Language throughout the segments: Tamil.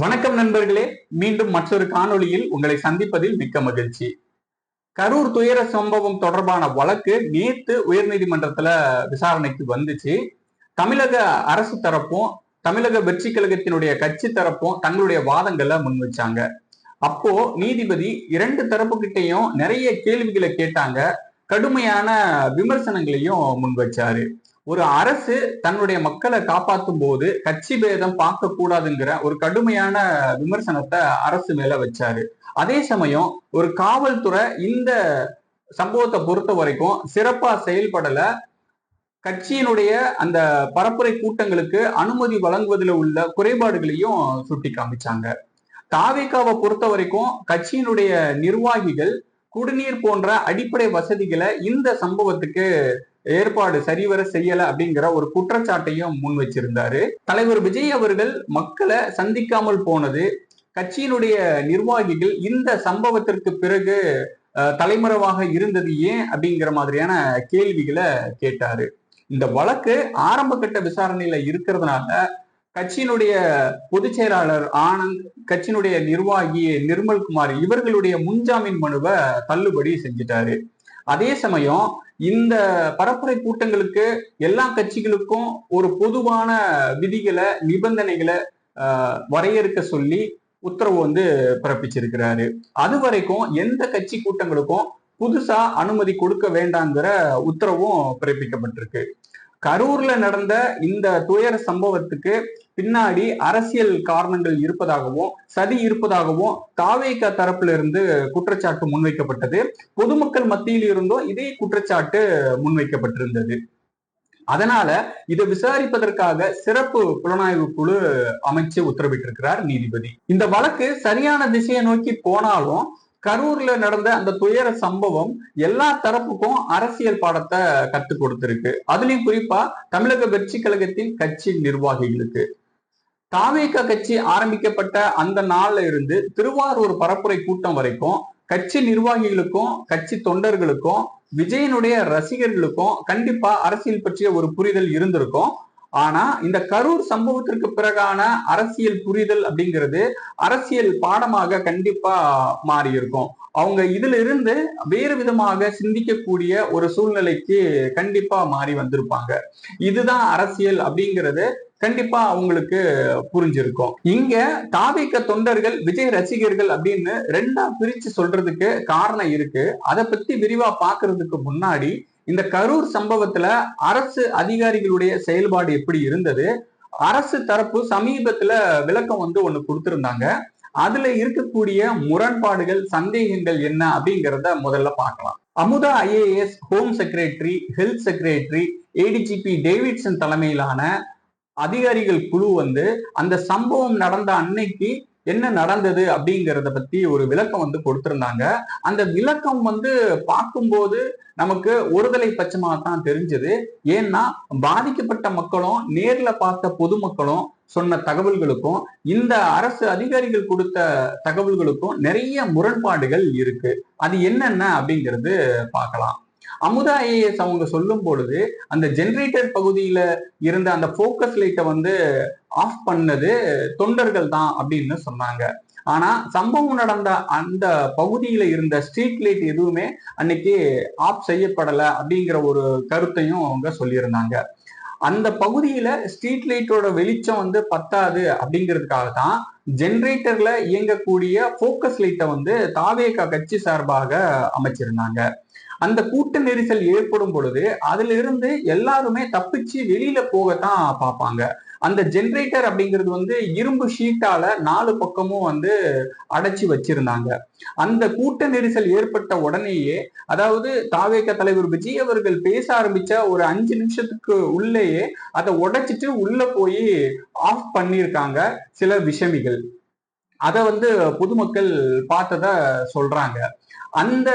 வணக்கம் நண்பர்களே. மீண்டும் மற்றொரு காணொளியில் உங்களை சந்திப்பதில் மிக்க மகிழ்ச்சி. கரூர் துயர சம்பவம் தொடர்பான வழக்கு நேத்து உயர்நீதிமன்றத்துல விசாரணைக்கு வந்துச்சு. தமிழக அரசு தரப்பும் தமிழக வெற்றி கழகத்தினுடைய கட்சி தரப்பும் தங்களுடைய வாதங்களை முன் வச்சாங்க. அப்போ நீதிபதி இரண்டு தரப்பு கிட்டையும் நிறைய கேள்விகளை கேட்டாங்க. கடுமையான விமர்சனங்களையும் முன் வச்சாரு. ஒரு அரசு தன்னுடைய மக்களை காப்பாற்றும் போது கட்சி பேதம் பார்க்க கூடாதுங்கிற ஒரு கடுமையான விமர்சனத்தை அரசு மேல வச்சாரு. அதே சமயம் ஒரு காவல்துறை இந்த சம்பவத்தை பொறுத்த வரைக்கும் சிறப்பா செயல்படல. கட்சியினுடைய அந்த பரப்புரை கூட்டங்களுக்கு அனுமதி வழங்குவதில் உள்ள குறைபாடுகளையும் சுட்டி காமிச்சாங்க. தாவேக்காவை பொறுத்த வரைக்கும் கட்சியினுடைய நிர்வாகிகள் குடிநீர் போன்ற அடிப்படை வசதிகளை இந்த சம்பவத்துக்கு ஏற்பாடு சரிவர செய்யல அப்படிங்கிற ஒரு குற்றச்சாட்டையும் முன் வச்சிருந்தாரு. தலைவர் விஜய் அவர்கள் மக்களை சந்திக்காமல் போனது கட்சியினுடைய நிர்வாகிகள் இந்த சம்பவத்திற்கு பிறகு தலைமறைவாக இருந்தது ஏன் அப்படிங்கிற மாதிரியான கேள்விகளை கேட்டாரு. இந்த வழக்கு ஆரம்ப கட்ட விசாரணையில இருக்கிறதுனால கட்சியினுடைய பொதுச் செயலாளர் ஆனந்த் கட்சியினுடைய நிர்வாகி நிர்மல் குமார் இவர்களுடைய முன்ஜாமீன் மனுவை தள்ளுபடி செஞ்சிட்டாரு. அதே சமயம் இந்த பரப்புரை கூட்டங்களுக்கு எல்லா கட்சிகளுக்கும் ஒரு பொதுவான விதிகளை நிபந்தனைகளை வரையறுக்க சொல்லி உத்தரவு வந்து பிறப்பிச்சிருக்கிறாரு. அது வரைக்கும் எந்த கட்சி கூட்டங்களுக்கும் புதுசா அனுமதி கொடுக்க வேண்டாங்கிற உத்தரவும் பிறப்பிக்கப்பட்டிருக்கு. கரூர்ல நடந்த இந்த துயர சம்பவத்துக்கு பின்னாடி அரசியல் காரணங்கள் இருப்பதாகவும் சதி இருப்பதாகவும் தாவேக தரப்புல இருந்து குற்றச்சாட்டு முன்வைக்கப்பட்டது. பொதுமக்கள் மத்தியில் இருந்தும் இதே குற்றச்சாட்டு முன்வைக்கப்பட்டிருந்தது. அதனால இதை விசாரிப்பதற்காக சிறப்பு புலனாய்வு குழு அமைச்சு உத்தரவிட்டிருக்கிறார் நீதிபதி. இந்த வழக்கு சரியான திசையை நோக்கி போனாலும் கரூர்ல நடந்த அந்த துயர சம்பவம் எல்லா தரப்புக்கும் அரசியல் பாடத்தை கற்றுக் கொடுத்திருக்கு. அதுலயும் குறிப்பா தமிழக வெற்றி கழகத்தின் கட்சி நிர்வாகிகளுக்கு. தாவேக கட்சி ஆரம்பிக்கப்பட்ட அந்த நாள்ல இருந்து திருவாரூர் பரப்புரை கூட்டம் வரைக்கும் கட்சி நிர்வாகிகளுக்கும் கட்சி தொண்டர்களுக்கும் விஜயனுடைய ரசிகர்களுக்கும் கண்டிப்பா அரசியல் பற்றிய ஒரு புரிதல் இருந்திருக்கும். ஆனா இந்த கரூர் சம்பவத்திற்கு பிறகான அரசியல் புரிதல் அப்படிங்கிறது அரசியல் பாடமாக கண்டிப்பா மாறி இருக்கும் அவங்க இதுல இருந்து வேறு விதமாக சிந்திக்கக்கூடிய ஒரு சூழ்நிலைக்கு கண்டிப்பா மாறி வந்திருப்பாங்க. இதுதான் அரசியல் அப்படிங்கிறது கண்டிப்பா அவங்களுக்கு புரிஞ்சிருக்கும். இங்க தாவிக்க தொண்டர்கள் விஜய் ரசிகர்கள் அப்படின்னு ரெண்டா பிரிச்சு சொல்றதுக்கு காரணம் இருக்கு. அதை பத்தி விரிவா பாக்குறதுக்கு முன்னாடி இந்த கரூர் சம்பவத்துல அரசு அதிகாரிகளுடைய செயல்பாடு எப்படி இருந்தது? அரசு தரப்பு சமீபத்துல விளக்கம் வந்து ஒண்ணு கொடுத்திருந்தாங்க. அதுல இருக்கக்கூடிய முரண்பாடுகள் சந்தேகங்கள் என்ன அப்படிங்கிறத முதல்ல பார்க்கலாம். Amudha IAS home secretary health secretary ADGP Davidson தலைமையிலான அதிகாரிகள் குழு வந்து அந்த சம்பவம் நடந்த அன்னைக்கு என்ன நடந்தது அப்படிங்கிறத பத்தி ஒரு விளக்கம் வந்து கொடுத்திருந்தாங்க. அந்த விளக்கம் வந்து பார்க்கும்போது நமக்கு ஒருதலை பட்சமாக தான் தெரிஞ்சது. ஏன்னா பாதிக்கப்பட்ட மக்களும் நேர்ல பார்த்த பொதுமக்களும் சொன்ன தகவல்களுக்கும் இந்த அரசு அதிகாரிகள் கொடுத்த தகவல்களுக்கும் நிறைய முரண்பாடுகள் இருக்கு. அது என்னென்ன அப்படிங்கிறது பார்க்கலாம். அமுதா ஐஏஎஸ் அவங்க சொல்லும் பொழுது அந்த ஜென்ரேட்டர் பகுதியில இருந்த அந்த போக்கஸ் லைட்டை வந்து ஆஃப் பண்ணது தொண்டர்கள் தான் அப்படின்னு சொன்னாங்க. ஆனா சம்பவம் நடந்த அந்த பகுதியில இருந்த ஸ்ட்ரீட் லைட் எதுவுமே அன்னைக்கு ஆஃப் செய்யப்படலை அப்படிங்கிற ஒரு கருத்தையும் அவங்க சொல்லியிருந்தாங்க. அந்த பகுதியில ஸ்ட்ரீட் லைட்டோட வெளிச்சம் வந்து பத்தாது அப்படிங்கிறதுக்காக தான் ஜென்ரேட்டர்ல இயங்கக்கூடிய போக்கஸ் லைட்டை வந்து தாவேகா கட்சி சார்பாக அமைச்சிருந்தாங்க. அந்த கூட்ட நெரிசல் ஏற்படும் பொழுது அதுல இருந்து எல்லாருமே தப்பிச்சு வெளியில போகத்தான் பார்ப்பாங்க. அந்த ஜென்ரேட்டர் அப்படிங்கிறது வந்து இரும்பு ஷீட்டால நாலு பக்கமும் வந்து அடைச்சி வச்சிருந்தாங்க. அந்த கூட்ட நெரிசல் ஏற்பட்ட உடனேயே அதாவது தாவேக்க தலைவர் விஜய் அவர்கள் பேச ஆரம்பிச்ச ஒரு அஞ்சு நிமிஷத்துக்கு உள்ளேயே அதை உடைச்சிட்டு உள்ள போய் ஆஃப் பண்ணியிருக்காங்க சில விஷமிகள். அதை வந்து பொதுமக்கள் பார்த்தத சொல்றாங்க. அந்த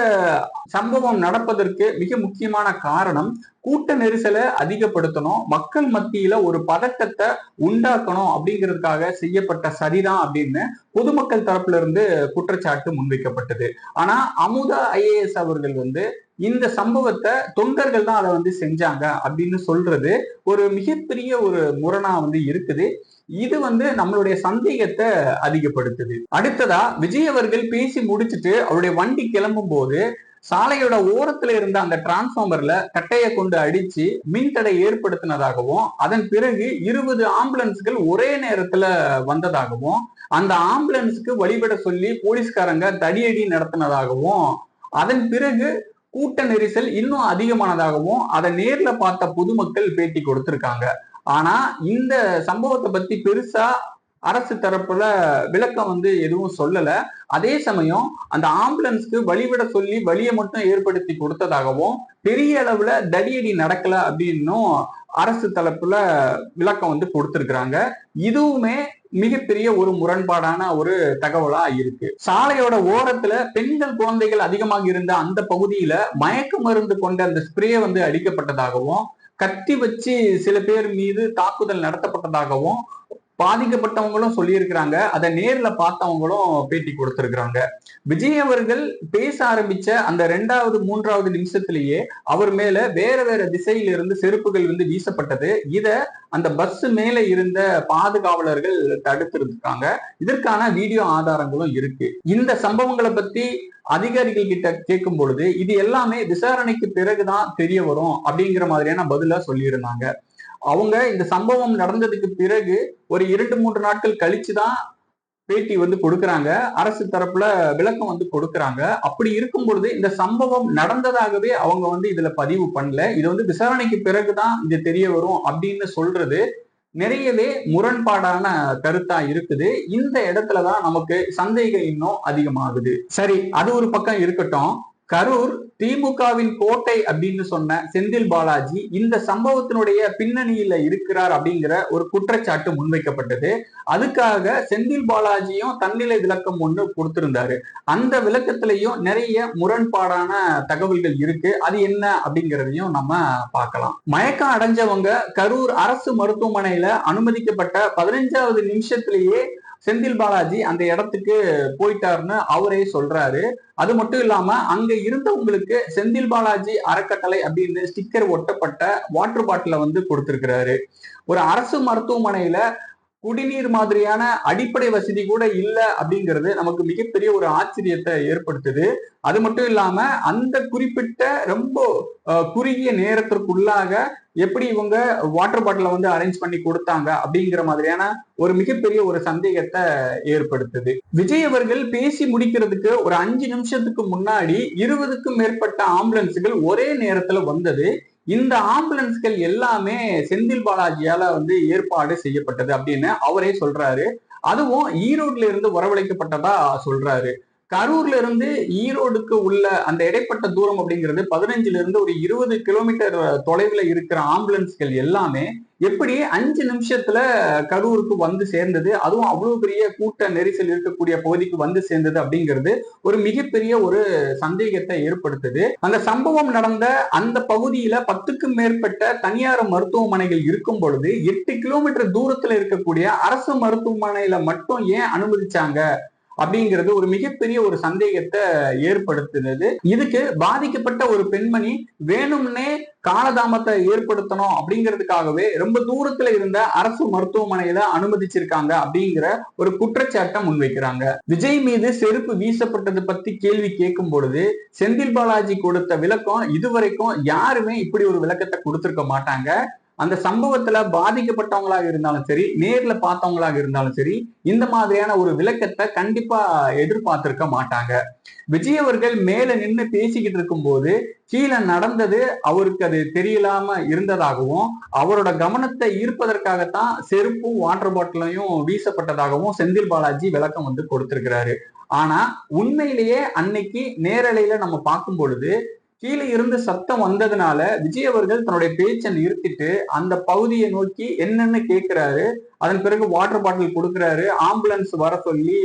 சம்பவம் நடப்பதற்கு மிக முக்கியமான காரணம் கூட்ட நெரிசலை அதிகப்படுத்தணும் மக்கள் மத்தியில ஒரு பதட்டத்தை உண்டாக்கணும் அப்படிங்கிறதுக்காக செய்யப்பட்ட சரிதான் அப்படின்னு பொதுமக்கள் தரப்புல இருந்து குற்றச்சாட்டு முன்வைக்கப்பட்டது. ஆனா அமுதா ஐஏஎஸ் அவர்கள் வந்து இந்த சம்பவத்தை தொண்டர்கள் தான் அதை வந்து செஞ்சாங்க அப்படின்னு சொல்றது ஒரு மிகப்பெரிய ஒரு முரணா வந்து இருக்குது. இது வந்து நம்மளுடைய சந்தேகத்தை அதிகப்படுத்துது. அடுத்ததா விஜய் அவர்கள் பேசி முடிச்சுட்டு அவருடைய வண்டி கிளம்பும் போது சாலையோட ஓரத்துல இருந்த அந்த டிரான்ஸ்பார்மர்ல கட்டையை கொண்டு அடிச்சு மின்தடை ஏற்படுத்தினதாகவும் அதன் பிறகு இருபது ஆம்புலன்ஸ்கள் ஒரே நேரத்துல வந்ததாகவும் அந்த ஆம்புலன்ஸுக்கு வழிபட சொல்லி போலீஸ்காரங்க தடியடி நடத்தினதாகவும் அதன் பிறகு கூட்ட நெரிசல் இன்னும் அதிகமானதாகவும் அதை நேர்ல பார்த்த பொதுமக்கள் பேட்டி கொடுத்திருக்காங்க. ஆனா இந்த சம்பவத்தை பத்தி பெருசா அரசு தரப்புல விளக்கம் வந்து எதுவும் சொல்லல. அதே சமயம் அந்த ஆம்புலன்ஸ்க்கு வழிவிட சொல்லி வழியை மட்டும் ஏற்படுத்தி கொடுத்ததாகவும் பெரிய அளவுல தடியடி நடக்கல அப்படின்னும் அரசு தரப்புல விளக்கம் வந்து கொடுத்திருக்கிறாங்க. இதுவுமே மிகப்பெரிய ஒரு முரண்பாடான ஒரு தகவலா இருக்கு. சாலையோட ஓரத்துல பெண்கள் குழந்தைகள் அதிகமாக இருந்த அந்த பகுதியில மயக்க மருந்து கொண்ட அந்த ஸ்ப்ரே வந்து அடிக்கப்பட்டதாகவும் கத்தி வச்சு சில பேர் மீது தாக்குதல் நடத்தப்பட்டதாகவும் பாதிக்கப்பட்டவங்களும் சொல்லியிருக்கிறாங்க. அதை நேர்ல பார்த்தவங்களும் பேட்டி கொடுத்திருக்கிறாங்க. விஜய் அவர்கள் பேச ஆரம்பிச்ச அந்த ரெண்டாவது மூன்றாவது நிமிஷத்திலேயே அவர் மேல வேற வேற திசையில இருந்து செருப்புகள் வந்து வீசப்பட்டது. இத அந்த பஸ் மேல இருந்த பாதுகாவலர்கள் தடுத்திருக்காங்க. இதற்கான வீடியோ ஆதாரங்களும் இருக்கு. இந்த சம்பவங்களை பத்தி அதிகாரிகள் கிட்ட கேட்கும் பொழுது இது எல்லாமே விசாரணைக்கு பிறகுதான் தெரிய வரும் அப்படிங்கிற மாதிரியான பதிலா சொல்லியிருந்தாங்க. அவங்க இந்த சம்பவம் நடந்ததுக்கு பிறகு ஒரு இரண்டு மூன்று நாட்கள் கழிச்சுதான் பேட்டி வந்து கொடுக்குறாங்க. அரசு தரப்புல விளக்கம் வந்து கொடுக்குறாங்க. அப்படி இருக்கும் பொழுது இந்த சம்பவம் நடந்ததாகவே அவங்க வந்து இதுல பதிவு பண்ணல. இது வந்து விசாரணைக்கு பிறகுதான் இது தெரிய வரும் அப்படின்னு சொல்றது நிறையவே முரண்பாடான கருத்தா இருக்குது. இந்த இடத்துலதான் நமக்கு சந்தேகம் இன்னும் அதிகமாகுது. சரி அது ஒரு பக்கம் இருக்கட்டும். கரூர் திமுகவின் கோட்டை அப்படின்னு சொன்ன செந்தில் பாலாஜி இந்த சம்பவத்தினுடைய பின்னணியில இருக்கிறார் அப்படிங்கிற ஒரு குற்றச்சாட்டு முன்வைக்கப்பட்டது. அதுக்காக செந்தில் பாலாஜியும் தன்னிலை விளக்கம் ஒண்ணு கொடுத்திருந்தாரு. அந்த விளக்கத்திலையும் நிறைய முரண்பாடான தகவல்கள் இருக்கு. அது என்ன அப்படிங்கிறதையும் நம்ம பார்க்கலாம். மயக்கம் அடைஞ்சவங்க கரூர் அரசு மருத்துவமனையில அனுமதிக்கப்பட்ட பதினஞ்சாவது நிமிஷத்திலேயே செந்தில் பாலாஜி அந்த இடத்துக்கு போயிட்டாருன்னு அவரே சொல்றாரு. அது மட்டும் இல்லாம அங்க இருந்தவங்களுக்கு செந்தில் பாலாஜி அறக்கட்டளை அப்படின்னு ஸ்டிக்கர் ஒட்டப்பட்ட வாட்டர் பாட்டில வந்து கொடுத்திருக்கிறாரு. ஒரு அரசு மருத்துவமனையில குடிநீர் மாதிரியான அடிப்படை வசதி கூட இல்லை அப்படிங்கிறது நமக்கு மிகப்பெரிய ஒரு ஆச்சரியத்தை ஏற்படுத்துது. அது மட்டும் இல்லாம அந்த குறிப்பிட்ட ரொம்ப குறுகிய நேரத்திற்குள்ளாக எப்படி இவங்க வாட்டர் பாட்டில வந்து அரேஞ்ச் பண்ணி கொடுத்தாங்க அப்படிங்கிற மாதிரியான ஒரு மிகப்பெரிய ஒரு சந்தேகத்தை ஏற்படுத்துது. விஜய் அவர்கள் பேசி முடிக்கிறதுக்கு ஒரு அஞ்சு நிமிஷத்துக்கு முன்னாடி இருபதுக்கும் மேற்பட்ட ஆம்புலன்ஸுகள் ஒரே நேரத்துல வந்தது. இந்த ஆம்புலன்ஸ்கள் எல்லாமே செந்தில் பாலாஜியால வந்து ஏற்பாடு செய்யப்பட்டது அப்படின்னு அவரே சொல்றாரு. அதுவும் ஈரோட்ல இருந்து வரவழைக்கப்பட்டதா சொல்றாரு. கரூர்ல இருந்து ஈரோடுக்கு உள்ள அந்த இடைப்பட்ட தூரம் அப்படிங்கிறது பதினஞ்சுல இருந்து ஒரு இருபது கிலோமீட்டர் தொலைவில் இருக்கிற ஆம்புலன்ஸ்கள் எல்லாமே எப்படி அஞ்சு நிமிஷத்துல கரூருக்கு வந்து சேர்ந்தது. அதுவும் அவ்வளவு பெரிய கூட்ட நெரிசல் இருக்கக்கூடிய பகுதிக்கு வந்து சேர்ந்தது அப்படிங்கிறது ஒரு மிகப்பெரிய ஒரு சந்தேகத்தை ஏற்படுத்துது. அந்த சம்பவம் நடந்த அந்த பகுதியில பத்துக்கும் மேற்பட்ட தனியார் மருத்துவமனைகள் இருக்கும் பொழுது எட்டு கிலோமீட்டர் தூரத்துல இருக்கக்கூடிய அரசு மருத்துவமனையில மட்டும் ஏன் அனுமதிச்சாங்க? அப்படிங்கிறது ஒரு மிகப்பெரிய ஒரு சந்தேகத்தை ஏற்படுத்துனது இதுக்கு பாதிக்கப்பட்ட ஒரு பெண்மணி வேணும்னே காலதாமத்தை ஏற்படுத்தணும் அப்படிங்கிறதுக்காகவே ரொம்ப தூரத்துல இருந்த அரசு மருத்துவமனையில அனுமதிச்சிருக்காங்க அப்படிங்கிற ஒரு குற்றச்சாட்டை முன்வைக்கிறாங்க. விஜய் மீது செருப்பு வீசப்பட்டது பத்தி கேள்வி கேட்கும் பொழுது செந்தில் பாலாஜி கொடுத்த விளக்கம் இதுவரைக்கும் யாருமே இப்படி ஒரு விளக்கத்தை கொடுத்திருக்க மாட்டாங்க. அந்த சம்பவத்துல பாதிக்கப்பட்டவங்களாக இருந்தாலும் சரி நேர்ல பார்த்தவங்களாக இருந்தாலும் சரி இந்த மாதிரியான ஒரு விளக்கத்தை கண்டிப்பா எதிர்பார்த்திருக்க மாட்டாங்க. விஜய் அவர்கள் மேல நின்று பேசிக்கிட்டு இருக்கும் போது கீழே நடந்தது அவருக்கு அது தெரியலாம இருந்ததாகவும் அவரோட கவனத்தை ஈர்ப்பதற்காகத்தான் செருப்பும் வாட்டர் பாட்டிலையும் வீசப்பட்டதாகவும் செந்தில் பாலாஜி விளக்கம் வந்து கொடுத்திருக்கிறாரு. ஆனா உண்மையிலேயே அன்னைக்கு நேரலையில நம்ம பார்க்கும் பொழுது கீழே இருந்து சத்தம் வந்ததுனால விஜய் அவர்கள் தன்னுடைய பேச்சை நிறுத்திட்டு அந்த பகுதியை நோக்கி என்னென்ன கேட்கிறாரு அதன் பிறகு வாட்டர் பாட்டில் கொடுக்குறாரு ஆம்புலன்ஸ் வர சொல்லி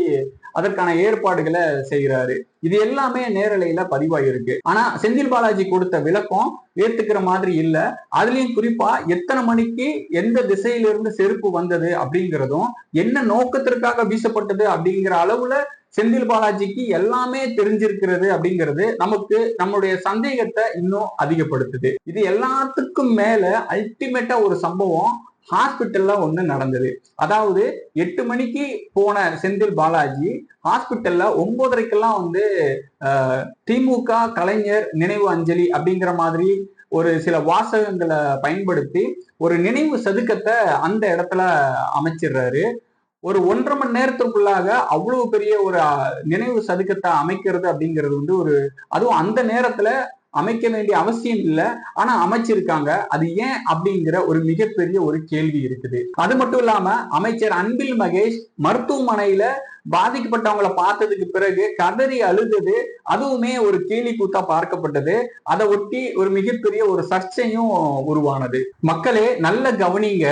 அதற்கான ஏற்பாடுகளை செய்கிறாரு. இது எல்லாமே நேரலையில பதிவாயிருக்கு. ஆனா செந்தில் பாலாஜி கொடுத்த விளக்கம் ஏத்துக்கிற மாதிரி இல்ல. அதுலயும் குறிப்பா எத்தனை மணிக்கு எந்த திசையிலிருந்து செருப்பு வந்தது அப்படிங்கிறதும் என்ன நோக்கத்திற்காக வீசப்பட்டது அப்படிங்கிற அளவுல செந்தில் பாலாஜிக்கு எல்லாமே தெரிஞ்சிருக்கிறது அப்படிங்கிறது நமக்கு நம்மளுடைய சந்தேகத்தை இன்னும் அதிகப்படுத்துது. இது எல்லாத்துக்கும் மேல அல்டிமேட்டா ஒரு சம்பவம் ஹாஸ்பிட்டல்ல ஒண்ணு நடந்தது. அதாவது எட்டு மணிக்கு போன செந்தில் பாலாஜி ஹாஸ்பிட்டல்ல ஒன்பதரைக்கெல்லாம் வந்து திமுக கலைஞர் நினைவு அஞ்சலி அப்படிங்கிற மாதிரி ஒரு சில வாசகங்களை பயன்படுத்தி ஒரு நினைவு சதுக்கத்தை அந்த இடத்துல அமைச்சிடுறாரு. ஒரு ஒன்றரை மணி நேரத்துக்குள்ளாக அவ்வளவு பெரிய ஒரு நினைவு சதுக்கத்தை அமைக்கிறது அப்படிங்கிறது வந்து ஒரு அதுவும் அந்த நேரத்துல அமைக்க வேண்டிய அவசியம் இல்லை. ஆனா அமைச்சிருக்காங்க. அது ஏன் அப்படிங்கிற ஒரு மிகப்பெரிய ஒரு கேள்வி இருக்குது. அது மட்டும் இல்லாம அமைச்சர் அன்பில் மகேஷ் மருத்துவமனையில பாதிக்கப்பட்டவங்களை பார்த்ததுக்கு பிறகு கதறி அழுதது அதுவுமே ஒரு கேலி கூத்தா பார்க்கப்பட்டது. அதை ஒட்டி ஒரு மிகப்பெரிய ஒரு சர்ச்சையும் உருவானது. மக்களே நல்ல கவனிங்க.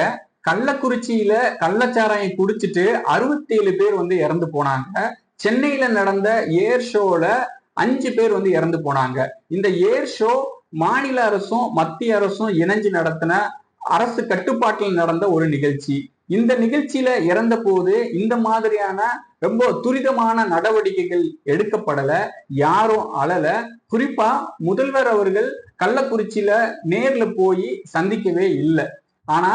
கள்ளக்குறிச்சியில கள்ளச்சாராயம் குடிச்சிட்டு அறுபத்தி ஏழு பேர் வந்து இறந்து போனாங்க. சென்னையில நடந்த ஏர் ஷோல அஞ்சு பேர் வந்து இறந்து போனாங்க. இந்த ஏர் ஷோ மாநில அரசும் மத்திய அரசும் இணைஞ்சு நடத்தின அரசு கட்டுப்பாட்டில் நடந்த ஒரு நிகழ்ச்சி. இந்த நிகழ்ச்சியில இறந்த போது இந்த மாதிரியான ரொம்ப துரிதமான நடவடிக்கைகள் எடுக்கப்படல. யாரும் அழல. குறிப்பா முதல்வர் அவர்கள் கள்ளக்குறிச்சியில நேர்ல போய் சந்திக்கவே இல்லை. ஆனா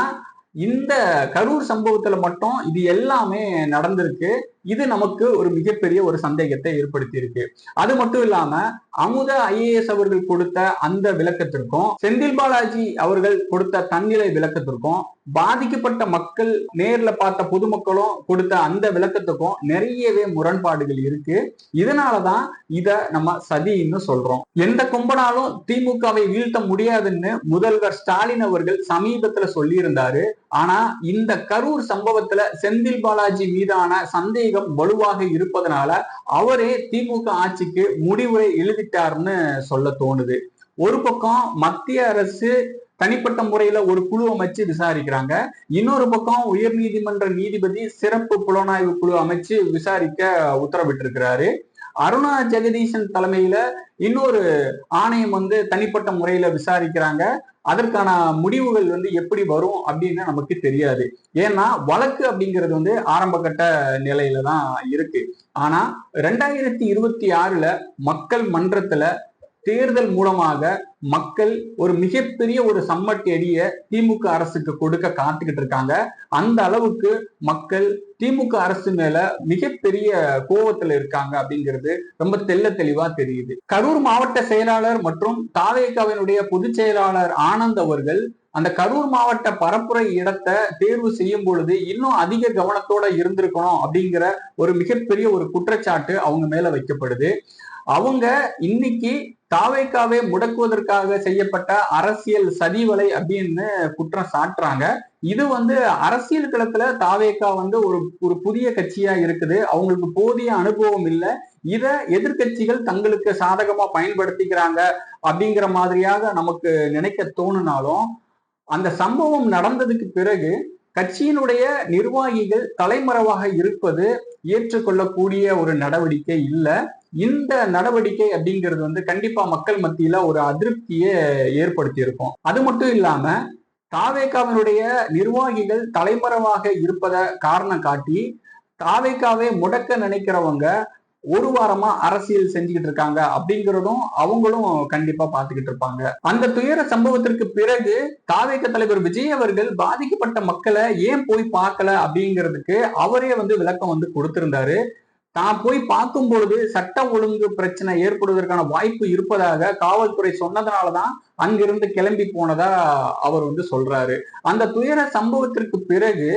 இந்த கரூர் சம்பவத்துல மட்டும் இது எல்லாமே நடந்திருக்கு. இது நமக்கு ஒரு மிகப்பெரிய ஒரு சந்தேகத்தை ஏற்படுத்தி இருக்கு அது மட்டும் இல்லாம அமுத ஐஏஎஸ் அவர்கள் கொடுத்த அந்த விளக்கத்திற்கும் செந்தில் பாலாஜி அவர்கள் கொடுத்த தன்னிலை விளக்கத்திற்கும் பாதிக்கப்பட்ட மக்கள் நேர்ல பார்த்த பொதுமக்களும் கொடுத்த அந்த விளக்கத்துக்கும் நிறையவே முரண்பாடுகள் இருக்கு. இதனாலதான் இத நம்ம சதின்னு சொல்றோம். எந்த கும்பனாலும் திமுகவை வீழ்த்த முடியாதுன்னு முதல்வர் ஸ்டாலின் அவர்கள் சமீபத்துல சொல்லியிருந்தாரு. ஆனா இந்த கரூர் சம்பவத்துல செந்தில் பாலாஜி மீதான சந்தேகம் வலுவாக இருப்பதனால அவரே திமுக ஆட்சிக்கு முடிவுரை எழுதிட்டாருன்னு சொல்ல தோணுது. ஒரு பக்கம் மத்திய அரசு தனிப்பட்ட முறையில ஒரு குழு அமைச்சு விசாரிக்கிறாங்க. இன்னொரு பக்கம் உயர் நீதிமன்ற நீதிபதி சிறப்பு புலனாய்வு குழு அமைச்சு விசாரிக்க உத்தரவிட்டிருக்கிறாரு. அருணா ஜெகதீசன் தலைமையில இன்னொரு ஆணையம் வந்து தனிப்பட்ட முறையில விசாரிக்கிறாங்க. அதற்கான முடிவுகள் வந்து எப்படி வரும் அப்படின்னு நமக்கு தெரியாது. ஏன்னா வழக்கு அப்படிங்கிறது வந்து ஆரம்ப கட்ட நிலையில தான் இருக்கு. ஆனா ரெண்டாயிரத்தி இருபத்தி ஆறுல மக்கள் மன்றத்துல தேர்தல் மூலமாக மக்கள் ஒரு மிகப்பெரிய ஒரு சம்மட்டி அடிய திமுக அரசுக்கு கொடுக்க காத்துக்கிட்டு இருக்காங்க. அந்த அளவுக்கு மக்கள் திமுக அரசு மேல மிகப்பெரிய கோபத்துல இருக்காங்க அப்படிங்கிறது ரொம்ப தெள்ள தெளிவா தெரியுது. கரூர் மாவட்ட செயலாளர் மற்றும் தாவேகாவினுடைய பொதுச் செயலாளர் ஆனந்த் அவர்கள் அந்த கரூர் மாவட்ட பரப்புரை இடத்தை தேர்வு செய்யும் பொழுது இன்னும் அதிக கவனத்தோட இருந்திருக்கணும் அப்படிங்கிற ஒரு மிகப்பெரிய ஒரு குற்றச்சாட்டு அவங்க மேல வைக்கப்படுது. அவங்க இன்னைக்கு தாவைக்காவே முடக்குவதற்காக செய்யப்பட்ட அரசியல் சதிவலை அப்படின்னு குற்றம் சாட்டுறாங்க. இது வந்து அரசியல் களத்துல தாவேக்கா வந்து ஒரு ஒரு புதிய கட்சியா இருக்குது. அவங்களுக்கு போதிய அனுபவம் இல்லை. இதை எதிர்க்கட்சிகள் தங்களுக்கு சாதகமா பயன்படுத்திக்கிறாங்க அப்படிங்கிற மாதிரியாக நமக்கு நினைக்க தோணுனாலும் அந்த சம்பவம் நடந்ததுக்கு பிறகு கட்சியினுடைய நிர்வாகிகள் தலைமறைவாக இருப்பது ஏற்றுக்கொள்ளக்கூடிய ஒரு நடவடிக்கை இல்லை. இந்த நடவடிக்கை அப்படிங்கிறது வந்து கண்டிப்பா மக்கள் மத்தியில ஒரு அதிருப்தியை ஏற்படுத்தி இருக்கும் அது மட்டும் இல்லாம தாவேகாவினுடைய நிர்வாகிகள் தலைமறைவாக இருப்பதை காரணம் காட்டி தாவேக்காவே முடக்க நினைக்கிறவங்க ஒரு வாரமா அரசியல் செஞ்சுக்கிட்டு இருக்காங்க அப்படிங்கிறதும் அவங்களும் கண்டிப்பா பாத்துக்கிட்டு இருப்பாங்க. அந்த துயர சம்பவத்திற்கு பிறகு தாவேக்க தலைவர் விஜய் அவர்கள் பாதிக்கப்பட்ட மக்களை ஏன் போய் பார்க்கல அப்படிங்கிறதுக்கு அவரே வந்து விளக்கம் வந்து கொடுத்திருந்தாரு. தான் போய் பார்க்கும் பொழுது சட்டம் ஒழுங்கு பிரச்சனை ஏற்படுவதற்கான வாய்ப்பு இருப்பதாக காவல்துறை சொன்னதுனாலதான் அங்கிருந்து கிளம்பி போனதா அவர் வந்து சொல்றாரு. அந்த துயர சம்பவத்திற்கு பிறகு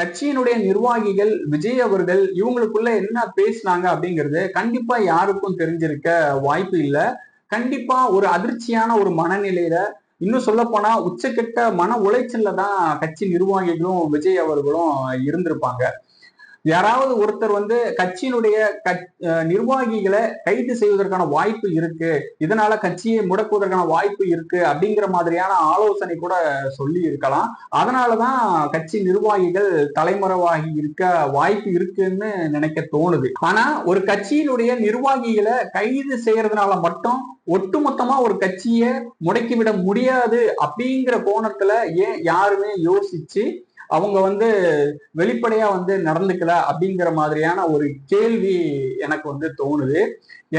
கட்சியினுடைய நிர்வாகிகள் விஜய் அவர்கள் இவங்களுக்குள்ள என்ன பேசினாங்க அப்படிங்கிறது கண்டிப்பா யாருக்கும் தெரிஞ்சிருக்க வாய்ப்பு இல்லை. கண்டிப்பா ஒரு அதிர்ச்சியான ஒரு மனநிலையில இன்னும் சொல்ல போனா உச்சக்கட்ட மன உளைச்சல்ல தான் கட்சி நிர்வாகிகளும் விஜய் அவர்களும் இருந்திருப்பாங்க. யாராவது ஒருத்தர் வந்து கட்சியினுடைய நிர்வாகிகளை கைது செய்வதற்கான வாய்ப்பு இருக்கு. இதனால கட்சியை முடக்குவதற்கான வாய்ப்பு இருக்கு அப்படிங்கிற மாதிரியான ஆலோசனை கூட சொல்லி இருக்கலாம். அதனாலதான் கட்சி நிர்வாகிகள் தலைமறைவாகி இருக்க வாய்ப்பு இருக்குன்னு நினைக்க தோணுது. ஆனா ஒரு கட்சியினுடைய நிர்வாகிகளை கைது செய்யறதுனால மட்டும் ஒட்டுமொத்தமா ஒரு கட்சியை முடக்கிவிட முடியாது அப்படிங்கிற கோணத்துல ஏன் யாருமே யோசிச்சு அவங்க வந்து வெளிப்படையா வந்து நடந்துக்கல அப்படிங்கிற மாதிரியான ஒரு கேள்வி எனக்கு வந்து தோணுது.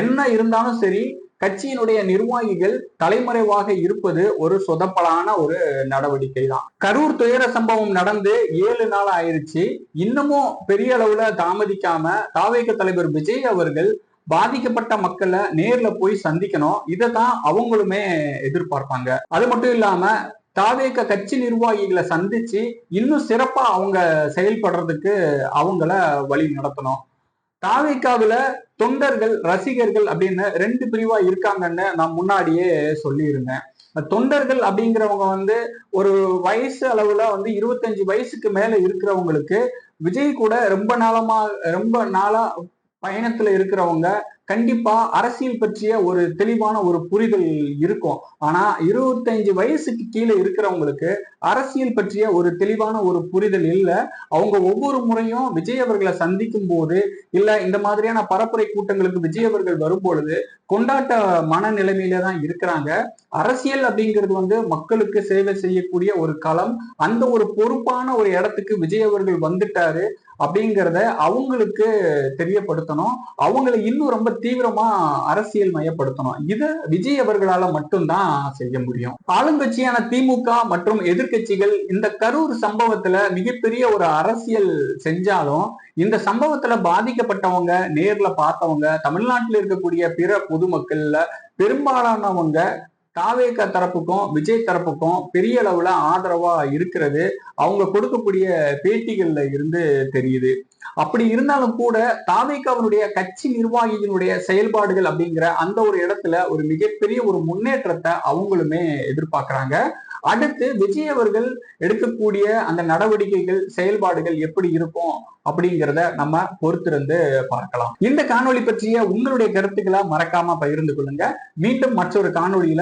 என்ன இருந்தாலும் சரி கட்சியினுடைய நிர்வாகிகள் தலைமறைவாக இருப்பது ஒரு சொதப்பலான ஒரு நடவடிக்கை தான் கரூர் துயர சம்பவம் நடந்து ஏழு நாள் ஆயிருச்சு. இன்னமும் பெரிய அளவுல தாமதிக்காம தாவேக தலைவர் விஜய் அவர்கள் பாதிக்கப்பட்ட மக்களை நேர்ல போய் சந்திக்கணும். இதை தான் அவங்களுமே எதிர்பார்ப்பாங்க. அது மட்டும் இல்லாம தாவேக கட்சி நிர்வாகிகளை சந்திச்சு இன்னும் சிறப்பா அவங்க செயல்படுறதுக்கு அவங்கள வழி நடத்தணும். தாவேக்காவில தொண்டர்கள் ரசிகர்கள் அப்படின்னு ரெண்டு பிரிவா இருக்காங்கன்னு நான் முன்னாடியே சொல்லியிருந்தேன். தொண்டர்கள் அப்படிங்கிறவங்க வந்து ஒரு வயசு அளவுல வந்து இருபத்தஞ்சு வயசுக்கு மேல இருக்கிறவங்களுக்கு விஜய் கூட ரொம்ப நாளமா ரொம்ப நாளா பயணத்துல இருக்கிறவங்க கண்டிப்பா அரசியல் பற்றிய ஒரு தெளிவான ஒரு புரிதல் இருக்கும். ஆனா இருபத்தஞ்சு வயசுக்கு கீழே இருக்கிறவங்களுக்கு அரசியல் பற்றிய ஒரு தெளிவான ஒரு புரிதல் இல்லை. அவங்க ஒவ்வொரு முறையும் விஜய் அவர்களை சந்திக்கும் போது இல்ல இந்த மாதிரியான பரப்புரை கூட்டங்களுக்கு விஜய் அவர்கள் வரும் பொழுது கொண்டாட்ட மனநிலைமையில தான் இருக்கிறாங்க. அரசியல் அப்படிங்கிறது வந்து மக்களுக்கு சேவை செய்யக்கூடிய ஒரு களம். அந்த ஒரு பொறுப்பான ஒரு இடத்துக்கு விஜய் அவர்கள் வந்துட்டாரு அப்படிங்கிறத அவங்களுக்கு தெரியப்படுத்தணும். அவங்களை இன்னும் ரொம்ப தீவிரமா அரசியல் மயப்படுத்தணும். இதை விஜய் அவர்களால மட்டும்தான் செய்ய முடியும். ஆளுங்கட்சியான திமுக மற்றும் எதிர்கட்சிகள் இந்த கரூர் சம்பவத்துல மிகப்பெரிய ஒரு அரசியல் செஞ்சாலும் இந்த சம்பவத்துல பாதிக்கப்பட்டவங்க நேர்ல பார்த்தவங்க தமிழ்நாட்டில் இருக்கக்கூடிய பிற பொதுமக்கள்ல பெரும்பாலானவங்க தாவேக தரப்புக்கும் விஜய் தரப்புக்கும் பெரிய அளவுல ஆதரவா இருக்கிறது. அவங்க கொடுக்கக்கூடிய பேட்டிகள்ல இருந்து தெரியுது. அப்படி இருந்தாலும் கூட தாவேகாவினுடைய கட்சி நிர்வாகிகளுடைய செயல்பாடுகள் அப்படிங்கிற அந்த ஒரு இடத்துல ஒரு மிகப்பெரிய ஒரு முன்னேற்றத்தை அவங்களுமே எதிர்பார்க்கிறாங்க. அடுத்து விஜய் அவர்கள் எடுக்கக்கூடிய அந்த நடவடிக்கைகள் செயல்பாடுகள் எப்படி இருக்கும் அப்படிங்கிறத நம்ம பொறுத்திருந்து பார்க்கலாம். இந்த காணொலி பற்றிய உங்களுடைய கருத்துக்களை மறக்காம பகிர்ந்து கொள்ளுங்க. மீண்டும் மற்றொரு காணொலியில